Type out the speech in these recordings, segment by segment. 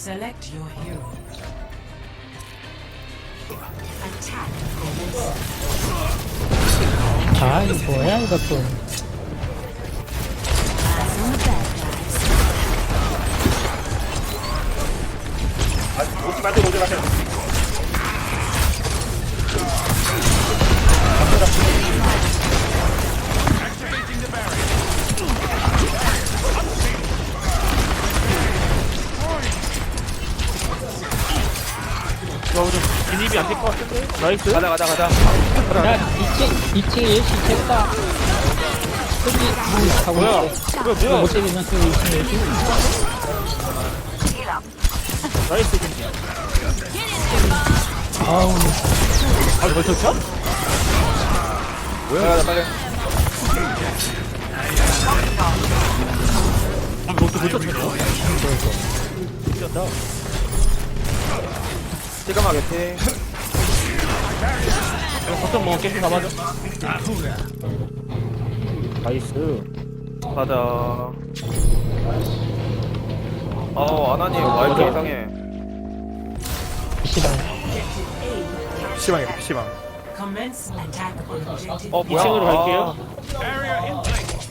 Select your hero. Attack. 아 이거 뭐야 the bad guys. 오지 마세요, 오지 마세요. 나이스. 가자 가자 가자. 야 2층 2층에 예시 쳤다. 여기 뭐 하고 뭐야 뭐야? 뭐야 못 때리면 그 2층 예시 나이스. 아우. 아 쳐? 뭐야? 가자 빨리. 아 너또 벌써 쳤냐? 미쳤다 시그마게티 이거 거점 먹어 깨끗 가봐줘 나이스 가자 어 아나님 와이프. 이상해 PC방 PC방이야, PC방. Commence attack on objective. 어 뭐야 2층으로 갈게요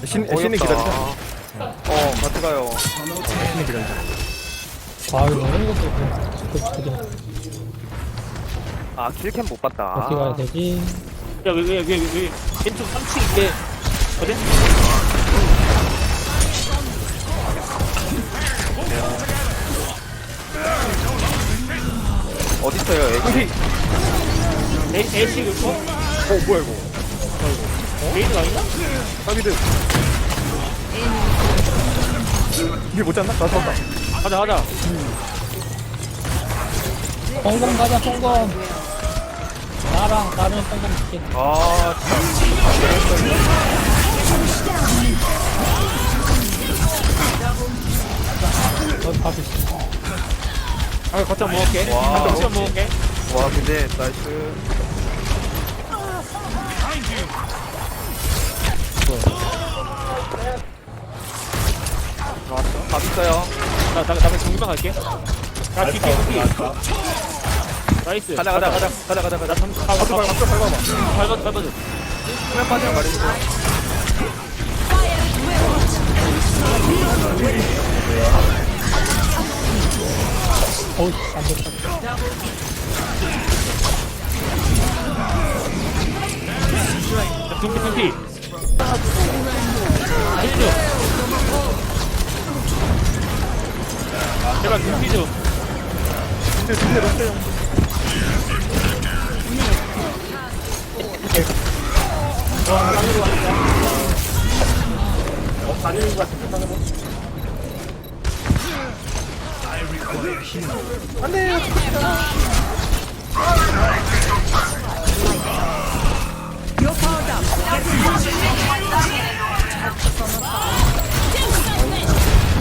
신, 아, 신이 어이없다. 기다리자. 어 같이 가요 신이 기다리자. 아유 이런 것도 그 그게 아 킬캠 못 봤다 어떻게 가야 되지 야 여기 여기 여기 왼쪽 3층 있게 거든? 어딨어요 애기 에 에이시 그 어? 어, 뭐야, 이거. 메이드 아닌가? 사비드. 이게 못지 않나? 나도 왔다. 가자 가자 성공 가자 성공 나랑 나는 성공 시켜 아너 밥이 있어 아 거점 먹을게. 와. 거점 먹을게. 진짜 와 근데 나이스. 좋았어. 밥 있어요. 나, 나, 나 그냥 정리만 갈게. 자 뒤뒤 뒤 나이스. 가자 가자 가자 가자 가자 가자. 가봐 가봐 가봐. 밟아 밟아줘. 수면 빠지면 말해주세요 어우 안 됐다. 야, 둠피 둠피. 힐줘 제발 둠피 좀. 근데, 근데, 근데.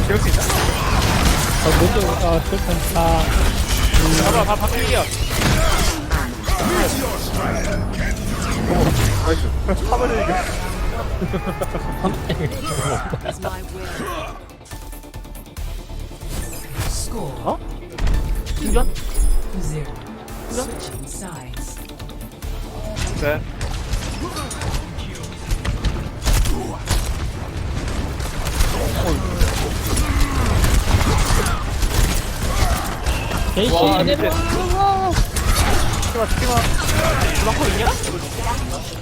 재울 수 있나? 어 먼저 아 출판 다 봐봐 봐 바퀴야 나이스. 화면을 이겨. Score 충전? zero. Switching sides. 네 예시 와, 내려 스키마, 스키마. 주방코 있냐?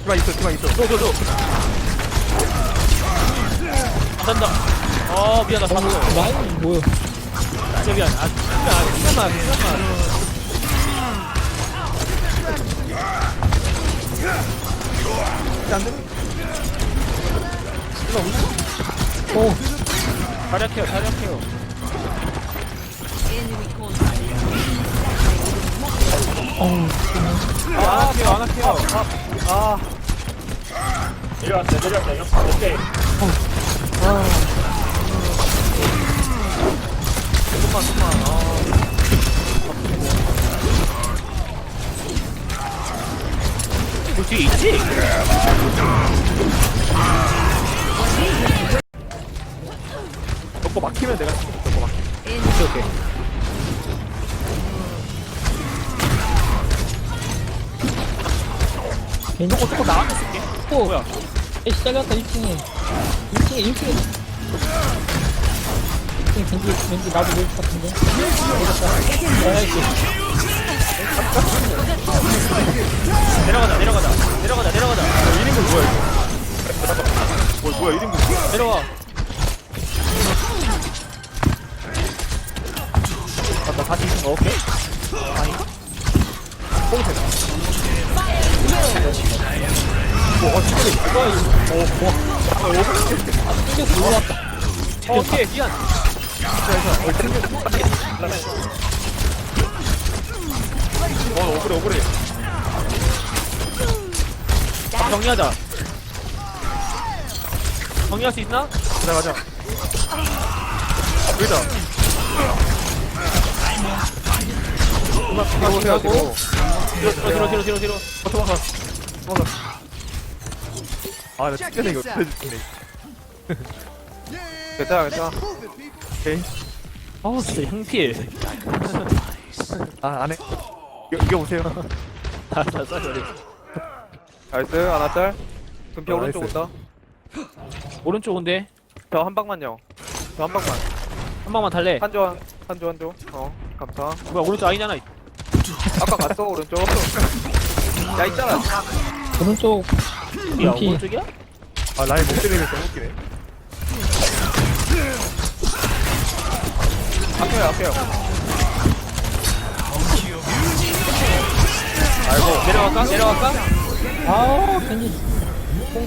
스키마 있어, 스키마 있어. 안 된다. 어 미안 나 잡았어 라인 뭐야? 진짜 미안 아 미안 잠깐만 잠깐만 안 되네. 오 자력해요 자력해요. 어우 아 할게요 안 할게요. 아 내려왔어 내려왔어 역시 오케이. 조금만 조금만 아 뒤에 있지? 저거 막히면 내가 죽어 저거 막히면 오케이 오케이. 저거 저거 나한테 쓸게. 어 뭐야? 에 시작했다 1층에 1층에 1층에 1층에 겐지 겐지 나도 될것 같은데? 나이스 내려가자 내려가자 내려가자 내려가자. 1인분 뭐야 이거? 뭐, 뭐야 1인분 내려와. 나 다시 있는 거 오케이? 튕겨서 올라왔다 어, 오케이 미안 어 억울해 억울해 아, 정리하자 정리할 수 있나? 가자 가자 여기다 음악 보세요 하고. 지금 뒤로 뒤로 뒤로 뒤로 뒤로 어 도망가 도망가 아나 죽겠네 이거 죽겠네 괜찮아 괜찮아 오케이. 아우 진짜 형필 아 안해. 이겨, 이겨보세요. 싸리 나이스 하나짤 금피 어, 오른쪽 나이스. 온다. 오른쪽 온대. 저 한 방만요. 저 한 방만. 한 방만 달래. 한조 한조 한조. 어 감사. 뭐야 오른쪽 아니잖아 아까 갔어 오른쪽. 야 있잖아. 오른쪽 야 금피. 오른쪽이야? 아 라인 목 때리는 게 너무 웃기네 앞에요 앞에요 아이고 내려갈까? 내려갈까? 아우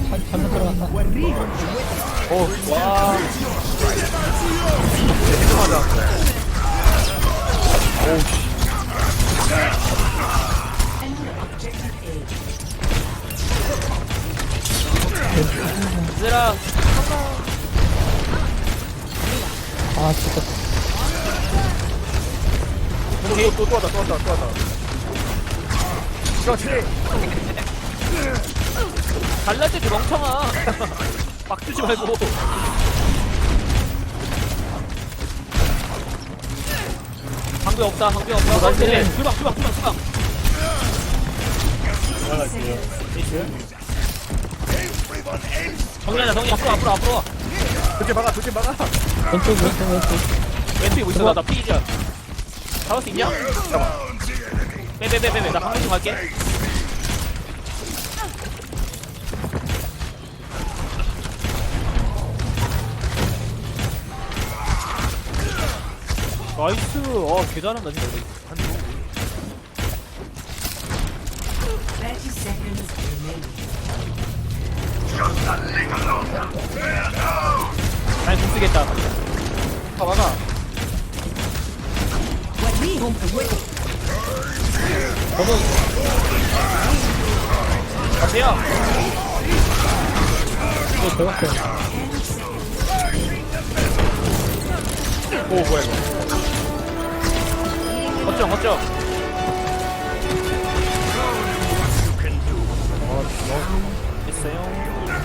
잘, 잘못 들어갔다 오와 얘들아 아 진짜. 오케이. 또, 또 왔다 또 왔다 또 왔다. 그렇지. 때도 멍청아. 막 주지 말고. 방배 없다 방배 없다. 어, 나이스. 네, 주방 주방 주방 주방. 정리하자 정리. 앞으로 앞으로 앞으로 그렇게 막아 그렇게 막아. 왼쪽 왼쪽 왼쪽. 왼쪽에 뭐 있어? 나나 피기자 잡을 수 있냐? 빼빼빼빼빼. 나 방금 좀 갈게. 나이스. 어 개잘한다 진짜. 우리. 30 seconds remaining. 난 공쓰겠다. 아 막아 가세요. 이거 들어갔어요 오 뭐야 이거. 걱정 걱정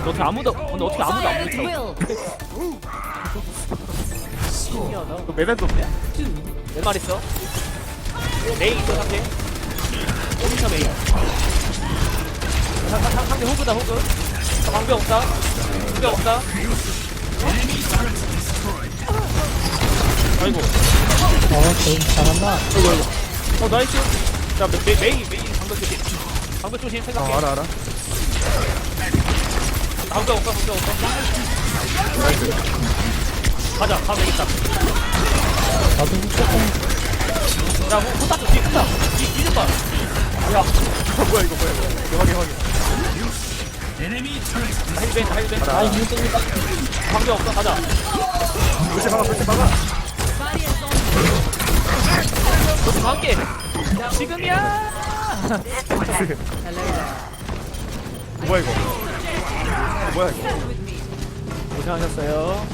어떻게 아무도 근데 어떻게 아무도 안 붙여 너 매달도 없냐? 몇말 있어? 메이 있어 상대? 오미터 메이? 상- 상- 상대 호그다 호그. 아, 방벽 없다. 방벽 없다. 아이고. 어 제일 잘한다 어 나이스. 자 메, 메, 메이 메이 방벽 조심. 방벽 조심 아 생각해. 알아 알아 방벽 없다 방벽 없다 가자 가면 되겠다 나도 조금 야 호- 호딱 뒤에 호딱 뒤에 뒤좀 봐아 뭐야 이거 뭐야 이거 확인 확인 헬벤 헬벤 아 힘듭니다 방벽 없어 가자 그렇게 막아 그렇게 막아 너도 함께 지금이야 뭐야 이거 뭐야 이거? 고생하셨어요.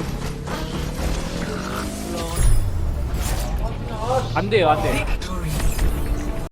안 돼요 안 돼